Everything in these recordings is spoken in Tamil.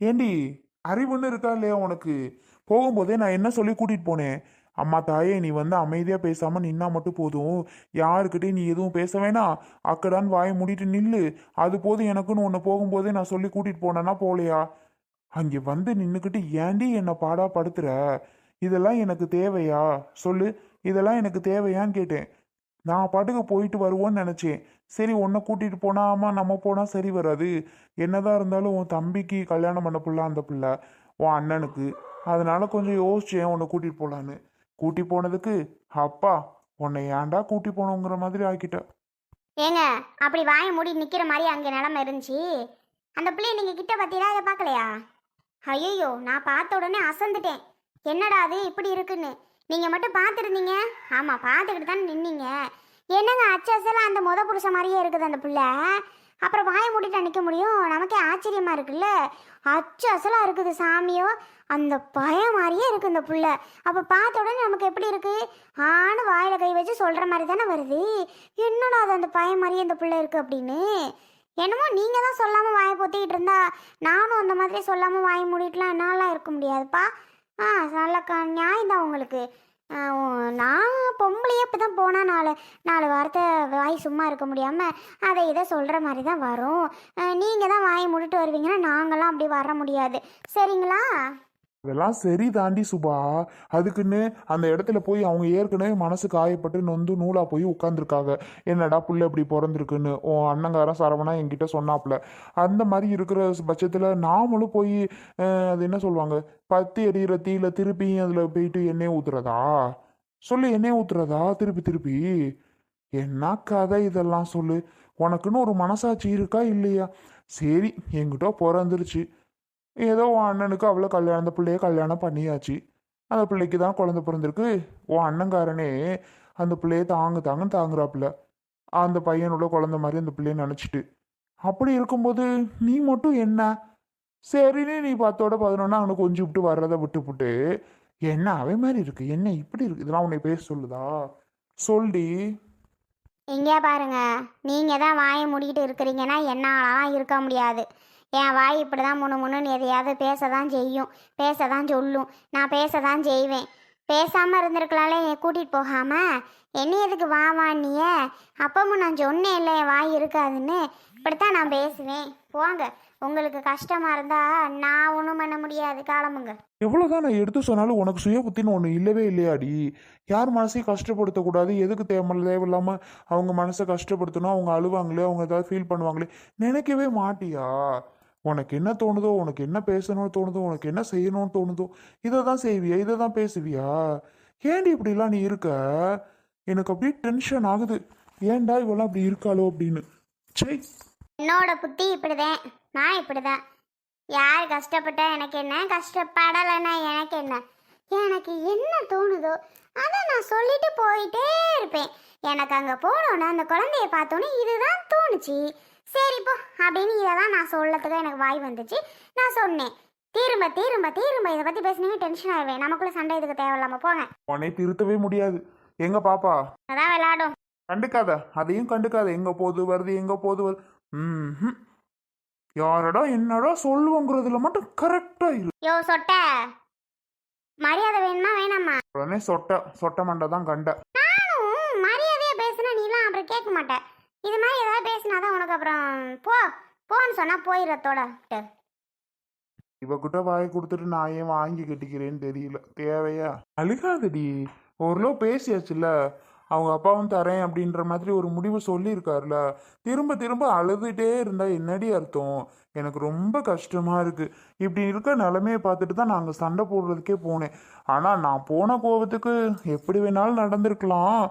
ஏண்டி அறிவுன்னு இருக்கா இல்லையா உனக்கு? போகும்போதே நான் என்ன சொல்லி கூட்டிட்டு போனேன்? அம்மா தாயே நீ வந்து அமைதியா பேசாம நின்னா மட்டும் போதும். யாருக்கிட்டையும் நீ எதுவும் பேச வேணாம் அக்கடான்னு வாயை மூடிட்டு நில்லு. அது போதும் எனக்குன்னு ஒன்று போகும்போதே நான் சொல்லி கூட்டிட்டு போனேன்னா போலையா? அங்கே வந்து நின்றுக்கிட்டு ஏண்டி என்னை பாடா படுத்துற? இதெல்லாம் எனக்கு தேவையா? சொல்லு. இதெல்லாம் எனக்கு தேவையான்னு கேட்டேன். நான் பாட்டுக்கு போயிட்டு வருவோன்னு நினச்சேன். சரி உன்னை கூட்டிகிட்டு போனாமா நம்ம போனால் சரி வராது. என்னதான் இருந்தாலும் உன் தம்பிக்கு கல்யாணம் பண்ண பிள்ளை அந்த பிள்ளை உன் அண்ணனுக்கு. அதனால கொஞ்சம் யோசிச்சேன் உன்னை கூட்டிகிட்டு போகலான்னு கூட்டி போனதுக்கு அப்பா உன்னை ஏன்டா கூட்டி போனோங்கிற மாதிரி ஆக்கிட்ட? ஏங்க அப்படி வாய மூடி நிக்கிற மாதிரி அங்கே நிலமை இருந்துச்சு. அந்த பிள்ளைய நீங்க கிட்ட பார்த்தீங்களா அதை பார்க்கலையா ஐயோ நான் பார்த்த உடனே அசந்துட்டேன். என்னடா அது இப்படி இருக்குன்னு. நீங்கள் மட்டும் பார்த்துருந்தீங்க ஆமாம் பார்த்துக்கிட்டு தான் நின்னீங்க. என்னங்க அச்சசலாம் அந்த முத புருஷ மாதிரியே இருக்குது அந்த பிள்ளை? அப்புறம் வாயை மூடிட்டு நிற்க முடியும்? நமக்கே ஆச்சரியமாக இருக்குல்ல? அச்சு அசலாக இருக்குது சாமியோ. அந்த பயம் மாதிரியே இருக்குது இந்த புள்ள. அப்போ பார்த்த உடனே நமக்கு எப்படி இருக்குது ஆணு வாயில் கை வச்சு சொல்கிற மாதிரி தானே வருது? என்னடா அது அந்த பயம் மாதிரியே இந்த பிள்ளை இருக்குது அப்படின்னு? என்னமோ நீங்கள் தான் சொல்லாமல் வாயை பொத்திக்கிட்டு இருந்தா நானும் அந்த மாதிரி சொல்லாமல் வாயை மூடிட்டுலாம் என்னாலாம் இருக்க முடியாதுப்பா. ஆ நல்ல க நியாயம் தான் உங்களுக்கு நான் பொம்பளையே இப்போ தான் போனால் நாலு நாலு வார்த்தை வாய் சும்மா இருக்க முடியாமல் அதை இதை சொல்கிற மாதிரி தான் வரும். நீங்கள் தான் வாயை முடிட்டு வருவீங்கன்னா நாங்களாம் அப்படி வர முடியாது. சரிங்களா? இதெல்லாம் சரி தாண்டி சுபா. அதுக்குன்னு அந்த இடத்துல போய் அவங்க ஏற்கனவே மனசு காயப்பட்டு நொந்து நூலா போய் உட்காந்துருக்காங்க என்னடா புள்ள இப்படி பிறந்திருக்குன்னு? உன் அண்ணங்காரன் சரவணா என்கிட்ட சொன்னாப்புல. அந்த மாதிரி இருக்கிற பட்சத்தில் நாமளும் போய் அது என்ன சொல்லுவாங்க? பத்தி எரியிற தீயில திருப்பி அதில் போயிட்டு எண்ணெய் ஊத்துறதா? சொல்லு எண்ணெய் ஊத்துறதா? திருப்பி திருப்பி. என்ன கதை இதெல்லாம் சொல்லு. உனக்குன்னு ஒரு மனசாட்சி இருக்கா இல்லையா? சரி என்கிட்ட பிறந்துருச்சு. ஏதோ உன் அண்ணனுக்கு அவ்வளோ கல்யாணம் அந்த பிள்ளைய கல்யாணம் பண்ணியாச்சு. அந்த பிள்ளைக்கு தான் குழந்தை பிறந்திருக்கு. உன் அண்ணங்காரனே அந்த பிள்ளைய தாங்கு தாங்கன்னு தாங்குறாப்புல. அந்த பையனோட குழந்தை மாதிரி அந்த பிள்ளைய நினச்சிட்டு. அப்படி இருக்கும்போது நீ மட்டும் என்ன? சரின்னு நீ பத்தோட பதினொன்னா அவனை கொஞ்சம் விட்டு வர்றதை விட்டுப்புட்டு என்ன அவை மாதிரி இருக்கு? என்ன இப்படி இருக்கு? இதெல்லாம் உன்னை பேச சொல்லுதா? சொல்லி இங்கே பாருங்க. நீங்கள் தான் வாயை முடிக்கிட்டு இருக்கிறீங்கன்னா என்னாலலாம் இருக்க முடியாது. என் வாய் இப்படி தான் முணு முன்னுன்னு எதையாவது பேச தான் செய்யும். பேச தான் சொல்லும். நான் பேச தான் செய்வேன். பேசாமல் இருந்திருக்கலாம்ல என்னை கூட்டிகிட்டு போகாமல் என்ன எதுக்கு வா வான்னிய அப்பவும் நான் சொன்னேன் இல்லை என் வாய் இருக்காதுன்னு. இப்படித்தான் நான் பேசுவேன். போங்க. உங்களுக்கு கஷ்டமாக இருந்தால் நான் ஒன்றும் பண்ண முடியாது. காலமுங்க எவ்வளோதான் நான் எடுத்து சொன்னாலும் உனக்கு சுய புத்தின்னு ஒன்று இல்லவே இல்லையாடி. யார் மனசையும் கஷ்டப்படுத்தக்கூடாது. எதுக்கு தேவையில்ல தேவையில்லாமல் அவங்க மனசை கஷ்டப்படுத்தணும். அவங்க அழுவாங்களே அவங்க ஏதாவது ஃபீல் பண்ணுவாங்களே. நினைக்கவே மாட்டியா? உனக்கு என்ன தோணுதோ உனக்கு என்ன பேசணும்னு தோணுதோ உனக்கு என்ன செய்யணும்னு தோணுதோ இதை தான் செய்வியா இதை தான் பேசுவியா? ஏன்டி இப்படிலாம் நீ இருக்க? எனக்கு அப்படியே டென்ஷன் ஆகுது. ஏன்டா இவெல்லாம் அப்படி இருக்காளோ அப்படின்னு. சரி என்னோட புத்தி இப்படிதான். நான் இப்படிதான். யார் கஷ்டப்பட்டா எனக்கு என்ன? கஷ்டப்படலைன்னா எனக்கு என்ன? எனக்கு என்ன தோணுதோ அதை நான் சொல்லிட்டு போயிட்டே இருப்பேன். எனக்கு அங்கே போனோன்னா அந்த குழந்தைய பார்த்தோன்னே இதுதான் தோணுச்சு சரி போ அப்படின்னு இதை தான் நான் சொல்லத்துக்கு எனக்கு வாய் வந்துச்சு. நான் சொன்னேன். திரும்ப திரும்ப திரும்ப இதை பற்றி பேசுனீங்க டென்ஷன் ஆயிடுவேன் நமக்குள்ள சண்டை இதுக்கு தேவையில்லாம போங்க. உன்னை திருத்தவே முடியாது. எங்க பாப்பா? அதான் விளையாடும். கண்டுக்காத. அதையும் கண்டுக்காத. எங்க போகுது வருது எங்க போகுது வருது. ம்ஹும். யாரடா என்னடா சொல்லுவோங்கிறதுல மட்டும் கரெக்டா இரு. யோ சொட்ட. மரியாதை வேணுமா வேணாமா? உடனே சொட்ட. சொட்ட மண்டை தான் கண்ட. நானும் மரியாதையா பேசுனா நீலாம் அப்புறம் கேட்க மாட்டேன் இது மாதிரி ஏதாவது பேசினாதான் உனக்கு அப்புறம் போ போன்னு சொன்னா போயிடத்தோட இவகிட்ட வாயை கொடுத்துட்டு நான் ஏன் வாங்கி கட்டிக்கிறேன்னு தெரியல. தேவையா? அழுகாதடி. ஓரளவு பேசியாச்சுல்ல? அவங்க அப்பாவும் தரேன் அப்படின்ற மாதிரி ஒரு முடிவு சொல்லியிருக்காருல. திரும்ப திரும்ப அழுதுகிட்டே இருந்தால் என்னடி அர்த்தம்? எனக்கு ரொம்ப கஷ்டமாக இருக்குது இப்படி இருக்க நிலமையை பார்த்துட்டு தான் நாங்கள் சண்டை போடுறதுக்கே போனேன். ஆனால் நான் போன கோவத்துக்கு எப்படி வேணாலும் நடந்திருக்கலாம்.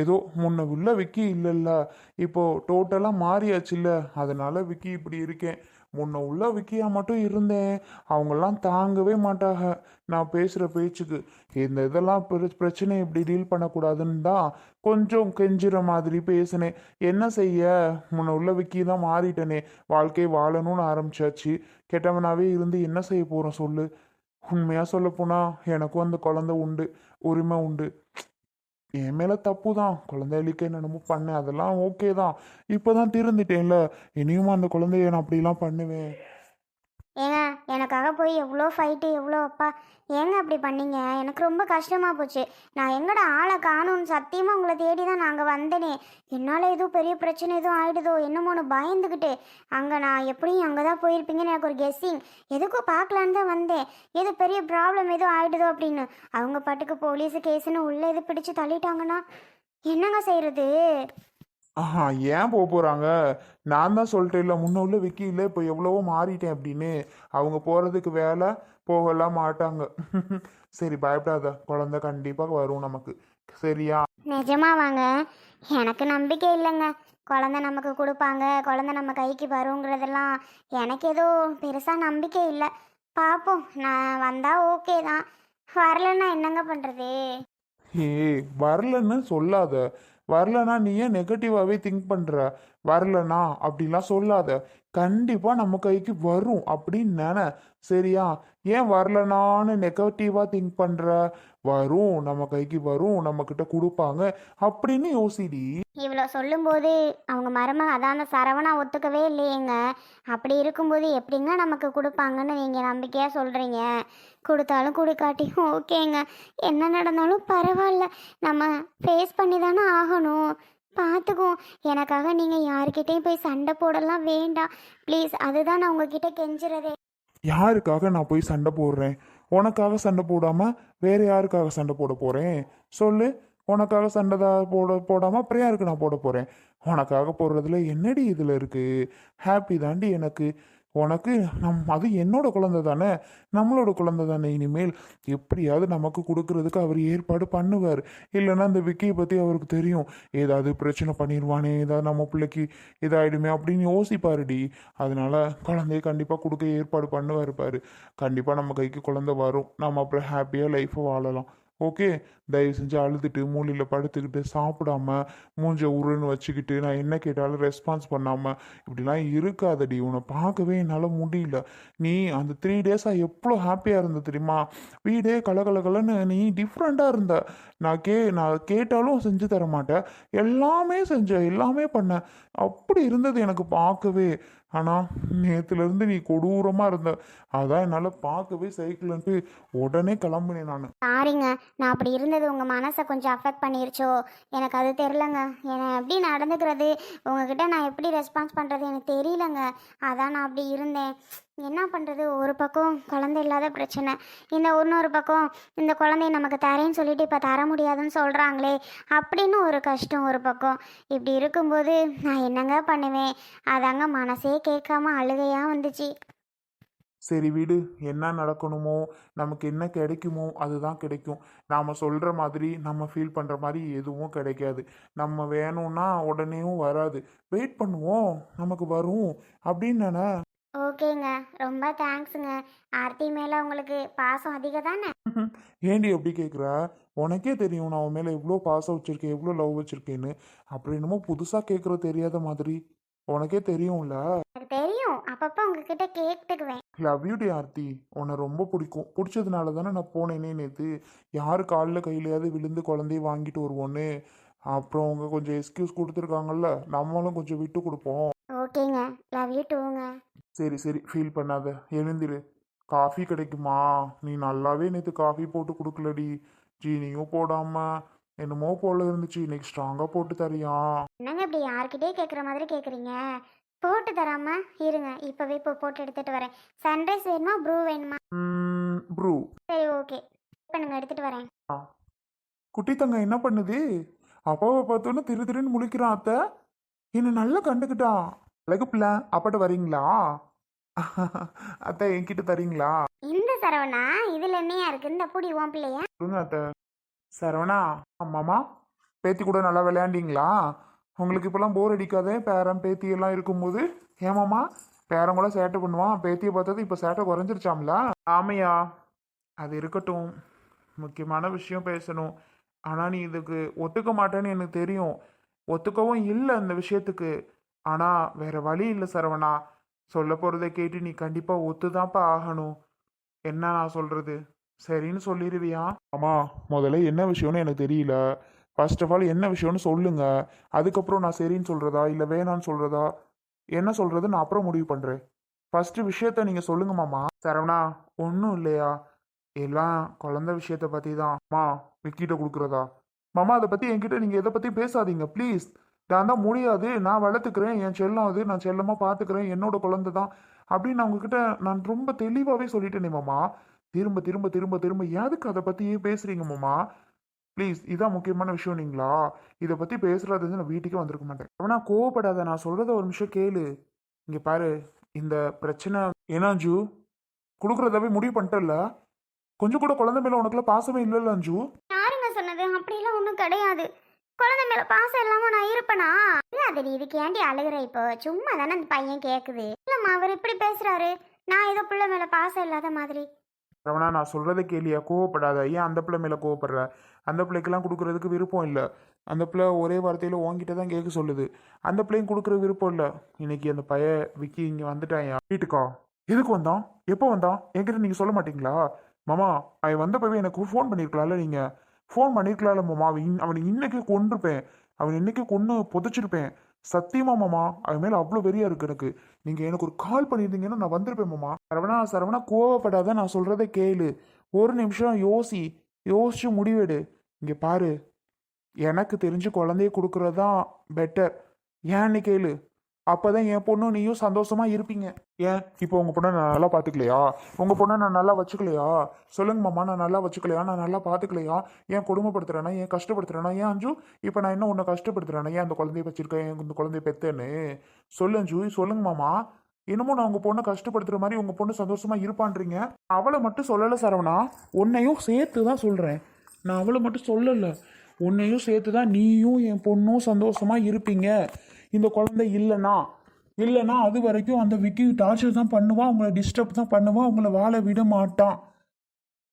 ஏதோ முன்ன உள்ள விக்கி இல்லைல்ல. இப்போது டோட்டலாக மாறியாச்சுல்ல. அதனால விக்கி இப்படி இருக்கேன். முன்ன உள்ள விக்கியா மட்டும் இருந்தேன். அவங்கெல்லாம் தாங்கவே மாட்டாங்க. நான் பேசுகிற பேச்சுக்கு. இந்த இதெல்லாம் பிர- பிரச்சனை இப்படி டீல் பண்ணக்கூடாதுன்னு தான் கொஞ்சம் கெஞ்சுற மாதிரி பேசினேன். என்ன செய்ய? முன்ன உள்ள விக்கி தான் மாறிட்டனே. வாழ்க்கை வாழணும்னு ஆரம்பிச்சாச்சு. கெட்டவனாவே இருந்து என்ன செய்ய போகிறோம் சொல்லு. உண்மையாக சொல்லப்போனால் எனக்கும் அந்த குழந்தை உண்டு. உரிமை உண்டு. என் மேலே தப்பு தான் குழந்தைகளுக்கு என்னென்னமோ பண்ணேன். அதெல்லாம் ஓகே தான். இப்போ தான் திருந்துட்டேன்ல. இனியும் அந்த குழந்தைய நான் அப்படிலாம் பண்ணுவேன். ஏங்க எனக்காக போய் எவ்வளோ ஃபைட்டு எவ்வளோ அப்பா. ஏங்க அப்படி பண்ணீங்க? எனக்கு ரொம்ப கஷ்டமாக போச்சு. நான் எங்கடா ஆளை காணும்னு சத்தியமாக உங்களை தேடி தான் நாங்கள் வந்தேனே. என்னால் எதுவும் பெரிய பிரச்சனை எதுவும் ஆகிடுதோ என்னமோன்னு பயந்துக்கிட்டு அங்கே நான் எப்படியும் அங்கே தான் போயிருப்பீங்கன்னு எனக்கு ஒரு கெஸ்ஸிங் எதுக்கும் பார்க்கலான்னு தான் வந்தேன். எது பெரிய ப்ராப்ளம் எதுவும் ஆகிடுதோ அப்படின்னு. அவங்க பாட்டுக்கு போலீஸு கேஸுன்னு உள்ளே இது பிடிச்சி தள்ளிட்டாங்கன்னா என்னங்க செய்கிறது ஆஹா ஏன் போக போகிறாங்க நான் தான் சொல்லிட்டேன். இல்லை முன்ன உள்ள விக்கி இல்லை இப்போ எவ்வளவோ மாறிட்டேன் அப்படின்னு. அவங்க போகிறதுக்கு வேலை போகலாம் மாட்டாங்க. சரி பயப்படாத. குழந்தை கண்டிப்பாக வரும் நமக்கு. சரியா? நிஜமா வாங்க. எனக்கு நம்பிக்கை இல்லைங்க. குழந்த நமக்கு கொடுப்பாங்க. குழந்த நம்ம கைக்கு வருங்கிறதெல்லாம் எனக்கு ஏதோ பெருசாக நம்பிக்கை இல்லை. பார்ப்போம் நான் வந்தால் ஓகே தான். வரலன்னா என்னங்க பண்ணுறது ஏய் வரலன்னு சொல்லாத. வரலனா நீ ஏன் நெகட்டிவாகவே திங்க் பண்ணுற வரலனா? அப்படிலாம் சொல்லாத. கண்டிப்பாக நம்ம கைக்கு வரும் அப்படின்னு நினை. சரியா? ஏன் வரலனான்னு நெகட்டிவாக திங்க் பண்ணுற வரும். நம்ம கைக்கு வரும். நம்மக்கிட்ட கொடுப்பாங்க. அப்படின்னு யோசிடி. இவ்வளோ சொல்லும்போது அவங்க மருமக அதான் சரவணா ஒத்துக்கவே இல்லையேங்க. அப்படி இருக்கும்போது எப்படிங்க நமக்கு கொடுப்பாங்கன்னு நீங்கள் நம்பிக்கையாக சொல்கிறீங்க கொடுத்தாலும் கொடுக்காட்டியும் ஓகேங்க. என்ன நடந்தாலும் பரவாயில்ல. நம்ம ஃபேஸ் பண்ணி தானே ஆகணும். பார்த்துக்குவோம் எனக்காக நீங்கள் யாருக்கிட்டேயும் போய் சண்டை போடலாம் வேண்டாம். ப்ளீஸ் அதுதான் நான் உங்ககிட்ட கெஞ்சுறதே. யாருக்காக நான் போய் சண்டை போடுறேன்? உனக்காக சண்டை போடாமல் வேற யாருக்காக சண்டை போட போகிறேன் சொல்லு. உனக்காக சண்டை தான் போட போடாமல் அப்புறம் யாருக்கு நான் போட போகிறேன் உனக்காக போடுறதுல என்னடி இதில் இருக்குது ஹாப்பி தாண்டி எனக்கு. உனக்கு நம் அது என்னோட குழந்தை தானே? நம்மளோட குழந்தை தானே இனிமேல்? எப்படியாவது நமக்கு கொடுக்கறதுக்கு அவர் ஏற்பாடு பண்ணுவார். இல்லைன்னா அந்த விக்கியை பற்றி அவருக்கு தெரியும். ஏதாவது பிரச்சனை பண்ணிடுவானே ஏதாவது நம்ம பிள்ளைக்கு இதாகிடுமே அப்படின்னு யோசிப்பாருடி. அதனால குழந்தைய கண்டிப்பாக கொடுக்க ஏற்பாடு பண்ணுவார் பாரு. கண்டிப்பாக நம்ம கைக்கு குழந்தை வரும். நம்ம அப்புறம் ஹாப்பியாக லைஃப்பை வாழலாம். ஓகே தயவு செஞ்சு அழுதுட்டு மூலையில் படுத்துக்கிட்டு சாப்பிடாம மூஞ்ச உருன்னு வச்சுக்கிட்டு நான் என்ன கேட்டாலும் ரெஸ்பான்ஸ் பண்ணாமல் இப்படிலாம் இருக்காதடி. உன்னை பார்க்கவே என்னால் முடியல. நீ அந்த த்ரீ டேஸாக எவ்வளோ ஹாப்பியாக இருந்த தெரியுமா? வீடே கலகலகலன்னு நீ டிஃப்ரெண்ட்டாக இருந்த. நான் கே நான் கேட்டாலும் செஞ்சு தர மாட்டேன் எல்லாமே செஞ்ச எல்லாமே பண்ண அப்படி இருந்தது எனக்கு பார்க்கவே. ஆனால் நேற்றுலேருந்து நீ கொடூரமாக இருந்த. அதான் என்னால் பார்க்கவே சைக்கிள்ன்ட்டு உடனே கிளம்புனேன் நான். சாரிங்க நான் அப்படி இருந்தது உங்கள் மனசை கொஞ்சம் அஃபெக்ட் பண்ணிருச்சோ? எனக்கு அது தெரிலங்க என்னை எப்படி நடந்துக்கிறது? உங்ககிட்ட நான் எப்படி ரெஸ்பான்ஸ் பண்ணுறது எனக்கு தெரியலங்க. அதான் நான் அப்படி இருந்தேன். என்ன பண்ணுறது ஒரு பக்கம் குழந்தை இல்லாத பிரச்சனை. இந்த இன்னொரு பக்கம் இந்த குழந்தைய நமக்கு தரேன்னு சொல்லிட்டு இப்போ தர முடியாதுன்னு சொல்கிறாங்களே அப்படின்னு ஒரு கஷ்டம் ஒரு பக்கம். இப்படி இருக்கும்போது நான் என்னங்க பண்ணுவேன்? அதாங்க மனசே கேட்காம அழுகையாக வந்துச்சு. சரி வீடு. என்ன நடக்கணுமோ நமக்கு என்ன கிடைக்குமோ அதுதான் கிடைக்கும். நாம் சொல்கிற மாதிரி நம்ம ஃபீல் பண்ணுற மாதிரி எதுவும் கிடைக்காது. நம்ம வேணும்னா உடனேவும் வராது. வெயிட் பண்ணுவோம். நமக்கு வரும். அப்படின்னு ஓகேங்க. ரொம்ப தேங்க்ஸுங்க. ஆர்த்தி மேலே உங்களுக்கு பாசம் அதிகம் தானே ஏண்டி எப்படி கேட்குற உனக்கே தெரியும் நான் உன் மேலே எவ்வளோ பாசம் வச்சுருக்கேன் எவ்வளோ லவ் வச்சுருக்கேன்னு. அப்படி என்னமோ புதுசாக கேட்குற தெரியாத மாதிரி. உனக்கே தெரியும்ல? எனக்கு தெரியும். அப்பப்போ உங்ககிட்ட கேட்டுக்குவேன். லவ் யூ டி ஆர்த்தி. உன்னை ரொம்ப பிடிக்கும். பிடிச்சதுனால தானே நான் போனேனே நேற்று யார் காலில் கையிலையாவது விழுந்து குழந்தைய வாங்கிட்டு வருவோன்னு. அப்புறம் அவங்க கொஞ்சம் எக்ஸ்கியூஸ் கொடுத்துருக்காங்கல்ல. நம்மளும் கொஞ்சம் விட்டு கொடுப்போம். ஓகேங்க. லவ் யூ டூங்க சரி சரி ஃபீல் பண்ணாத. எழுந்திரு. காஃபி கிடைக்குமா? நீ நல்லாவே நேற்று காஃபி போட்டு கொடுக்கலடி. ஜீனியும் போடாம. என்னமோ போல இருந்துச்சு. இன்னைக்கு ஸ்ட்ராங்காக போட்டு தரியா. என்னங்க இப்படி யார்கிட்டயே கேட்குற மாதிரி கேட்குறீங்க போட்டு தராம இருங்க. இப்போவே இப்போ போட்டு எடுத்துகிட்டு வரேன். சன்ரைஸ் வேணுமா? ப்ரூ வேணுமா? ப்ரூ சரி ஓகே பண்ணுங்க எடுத்துகிட்டு வரேன். குட்டி தங்க என்ன பண்ணுது? அப்பாவை பார்த்தோன்னே திரு திருன்னு முழிக்கிறான் அத்தை. என்னை நல்லா கண்டுக்கிட்டான். அழகு பிள்ளை அப்பாட்ட வரீங்களா அத்தை என்கிட்ட தரீங்களா? இந்த சரவணா இதில் என்னையா இருக்கு? இந்த புடி உன் பிள்ளையா? சொல்லுங்க அத்தை. சரவணா மாமா பேத்தி கூட நல்லா விளையாண்டீங்களா? உங்களுக்கு இப்போல்லாம் போர் அடிக்காதே? பேரன் பேத்தி எல்லாம் இருக்கும்போது? ஏமாமா பேரன் கூட சேட்டை பண்ணுவான். பேத்தியை பார்த்தது இப்போ சேட்டை குறைஞ்சிருச்சாம்ல? ஆமையா அது இருக்கட்டும். முக்கியமான விஷயம் பேசணும். ஆனால் நீ இதுக்கு ஒத்துக்க மாட்டேன்னு எனக்கு தெரியும். ஒத்துக்கவும் இல்லை அந்த விஷயத்துக்கு. ஆனால் வேற வழி இல்லை சரவணா. சொல்ல போகிறத கேட்டு நீ கண்டிப்பாக ஒத்துதான்ப்பா ஆகணும். என்ன நான் சொல்கிறது சரின்னு சொல்லிடுவியா ஆமா முதல்ல என்ன விஷயம்னு எனக்கு தெரியல. ஃபர்ஸ்ட் ஆஃப் ஆல் என்ன விஷயம்னு சொல்லுங்க. அதுக்கப்புறம் நான் சரின்னு சொல்றதா? இல்லை வேணான்னு சொல்றதா? என்ன சொல்றது? நான் அப்புறம் முடிவு பண்றேன். ஃபர்ஸ்ட் விஷயத்த நீங்க சொல்லுங்க மாமா. சரவணா ஒன்றும் இல்லையா? எல்லாம் குழந்தை விஷயத்த பத்தி தான் அம்மா விக்கிட்ட கொடுக்குறதா? மாமா அதை பத்தி என்கிட்ட நீங்க எதை பத்தி பேசாதீங்க ப்ளீஸ் நான் தான் முடியாது நான் வளர்த்துக்கிறேன் என் செல்லம் அது நான் செல்லமாக பார்த்துக்கிறேன் என்னோட குழந்தை தான் அப்படின்னு நான் உங்ககிட்ட நான் ரொம்ப தெளிவாகவே சொல்லிட்டேனே மாமா. திரும்ப திரும்ப திரும்ப திரும்ப எதுக்கு அதை பற்றியே பேசுகிறீங்க மாமா? ப்ளீஸ் இதான் முக்கியமான விஷயம் நீங்களா இதை பற்றி பேசுகிறது நான் வீட்டுக்கே வந்திருக்க மாட்டேன். அவனா கோவப்படாத நான் சொல்கிறத ஒரு நிமிஷம் கேளு. இங்கே பாரு இந்த பிரச்சனை ஏன்னா அஞ்சு கொடுக்குறதாவே முடிவு பண்ணிட்டல கொஞ்சம் கூட குழந்தை மேலே உனக்குலாம் பாசமே இல்லைல்ல அஞ்சு? யாருங்க சொன்னது? அப்படிலாம் ஒன்றும் கிடையாது. குழந்தை மேல பாசம் இல்லாம நான் இருப்பேனா? அது இதுக்கு ஏண்டி அழுகுற இப்போ? சும்மா தானே அந்த பையன் கேக்குது. இல்லம்மா அவர் இப்படி பேசுறாரு. நான் ஏதோ பிள்ளை மேல பாசம் இல்லாத மாதிரி. ரவணா நான் சொல்றதை கேளியா? கோவப்படாத. ஏன் அந்த பிள்ளை மேல கோவப்படுற? அந்த பிள்ளைக்கெல்லாம் கொடுக்கறதுக்கு விருப்பம் இல்லை. அந்த பிள்ளை ஒரே வார்த்தையில ஓங்கிட்டே தான் கேட்க சொல்லுது. அந்த பிள்ளையும் கொடுக்குற விருப்பம் இல்லை. இன்னைக்கு அந்த பைய விக்கி இங்க வந்துட்டாயா வீட்டுக்கா? எதுக்கு வந்தான்? எப்போ வந்தான்? என்கிட்ட நீங்க சொல்ல மாட்டீங்களா? மாமா அவன் வந்தப்பவே எனக்கு ஃபோன் பண்ணியிருக்கலாம்ல நீங்க. ஃபோன் பண்ணியிருக்கலாம்ல மாமா. அவன் இன்- அவனை இன்னைக்கே கொண்டிருப்பேன் அவன் இன்னைக்கே கொன்று புதைச்சிருப்பேன். சத்தியமா மாமா அவன் மேலே அவ்வளோ வெறியா இருக்கு எனக்கு. நீங்கள் எனக்கு ஒரு கால் பண்ணியிருந்தீங்கன்னா நான் வந்திருப்பேன் மாமா. சரவணா சரவணா கோவப்படாத நான் சொல்கிறத கேளு. ஒரு நிமிஷம் யோசி யோசிச்சு முடிவெடு. இங்கே பாரு. எனக்கு தெரிஞ்சு குழந்தைய கொடுக்கறது தான் பெட்டர் ஏன்னு கேளு? அப்போதான் என் பொண்ணும் நீயும் சந்தோஷமா இருப்பீங்க. ஏன்? இப்போ உங்க பொண்ணை நான் நல்லா பாத்துக்கலையா? உங்க பொண்ணை நான் நல்லா வச்சுக்கலையா? சொல்லுங்க மாமா நான் நல்லா வச்சுக்கலையா? நான் நல்லா பாத்துக்கலையா? ஏன் கொடுமைப்படுத்துறேனா? ஏன் கஷ்டப்படுத்துறேனா? ஏன் அஞ்சு? இப்போ நான் என்ன உன்னை கஷ்டப்படுத்துறேனா? ஏன் அந்த குழந்தைய வச்சிருக்கேன்? இந்த குழந்தைய பெத்தேன்னு? சொல்லு அஞ்சு சொல்லுங்க மாமா. என்னமோ நான் உங்க பொண்ணை கஷ்டப்படுத்துற மாதிரி உங்க பொண்ணு சந்தோஷமா இருப்பான்றீங்க. அவளை மட்டும் சொல்லல சரவணா. உன்னையும் சேர்த்து தான் சொல்றேன். நான் அவளை மட்டும் சொல்லல. உன்னையும் சேர்த்து தான் நீயும் என் பொண்ணும் சந்தோஷமா இருப்பீங்க. இந்த குழந்தை இல்லைன்னா இல்லைன்னா அது வரைக்கும் அந்த விக்கி டார்ச்சர் தான் பண்ணுவான் உங்களை டிஸ்டர்ப் தான் பண்ணுவான் உங்களை வாழ விட மாட்டான்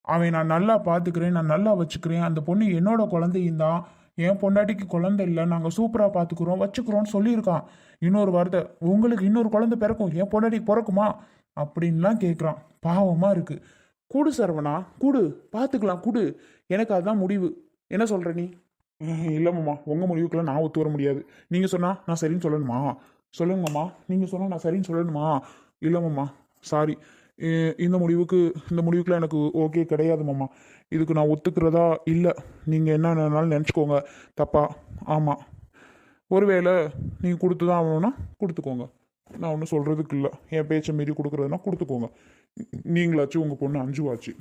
அவன் நான் நல்லா பார்த்துக்கிறேன் நான் நல்லா வச்சுக்கிறேன். அந்த பொண்ணு என்னோட குழந்தையும் தான். என் பொண்டாட்டிக்கு குழந்தை இல்லை நாங்கள் சூப்பராக பார்த்துக்குறோம் வச்சுக்கிறோம்னு சொல்லியிருக்கான் இன்னொரு வார்த்தை உங்களுக்கு இன்னொரு குழந்தை பிறக்கும் என் பொண்டாட்டிக்கு பிறக்குமா? அப்படின்லாம் கேட்குறான் பாவமாக இருக்குது கூடு சரவணா கூடு பார்த்துக்கலாம் கூடு. எனக்கு அதுதான் முடிவு. என்ன சொல்கிற நீ? இல்லை மாமா உங்கள் முடிவுக்கெல்லாம் நான் ஒத்து வர முடியாது. நீங்கள் சொன்னால் நான் சரின்னு சொல்லணுமா? சொல்லுங்கம்மா நீங்கள் சொன்னால் நான் சரின்னு சொல்லணுமா? இல்லை மாமா சாரி இந்த முடிவுக்கு இந்த முடிவுக்குலாம் எனக்கு ஓகே கிடையாது மாமா. இதுக்கு நான் ஒத்துக்கிறதா? இல்லை. நீங்கள் என்ன வேணாலும் நினச்சிக்கோங்க. தப்பா? ஆமாம் ஒருவேளை நீங்கள் கொடுத்து தான் ஆகணும்னா கொடுத்துக்கோங்க. நான் ஒன்றும் சொல்கிறதுக்கு இல்லை. என் பேச்சை மீறி கொடுக்குறதுனா கொடுத்துக்கோங்க. நீங்களாச்சும் உங்கள் பொண்ணு அஞ்சுவாச்சு.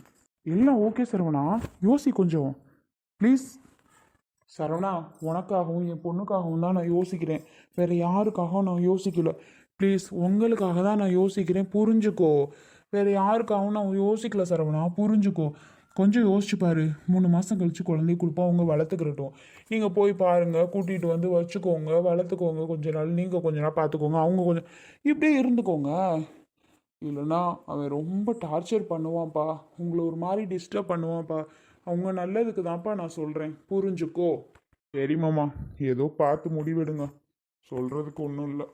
எல்லாம் ஓகே சரவணா. யோசி கொஞ்சம். ப்ளீஸ் சரவணா உனக்காகவும் என் பொண்ணுக்காகவும் தான் நான் யோசிக்கிறேன். வேறு யாருக்காகவும் நான் யோசிக்கல. ப்ளீஸ் உங்களுக்காக தான் நான் யோசிக்கிறேன். புரிஞ்சுக்கோ. வேற யாருக்காகவும் நான் யோசிக்கல சரவணா. புரிஞ்சுக்கோ. கொஞ்சம் யோசிச்சு பாரு. மூணு மாதம் கழித்து குழந்தைய கொடுப்பா அவங்க வளர்த்துக்கிறட்டும் நீங்கள் போய் பாருங்கள் கூட்டிகிட்டு வந்து வச்சுக்கோங்க. வளர்த்துக்கோங்க கொஞ்ச நாள். நீங்கள் கொஞ்ச நாள் பார்த்துக்கோங்க. அவங்க கொஞ்சம் இப்படியே இருந்துக்கோங்க. இல்லைன்னா அவன் ரொம்ப டார்ச்சர் பண்ணுவான்ப்பா. உங்களை ஒரு மாதிரி டிஸ்டர்ப் பண்ணுவான்ப்பா. அவங்க நல்லதுக்கு தான்ப்பா நான் சொல்கிறேன் புரிஞ்சுக்கோ. சரி மாமா ஏதோ பார்த்து முடிவெடுங்க. சொல்கிறதுக்கு ஒன்றும் இல்லை.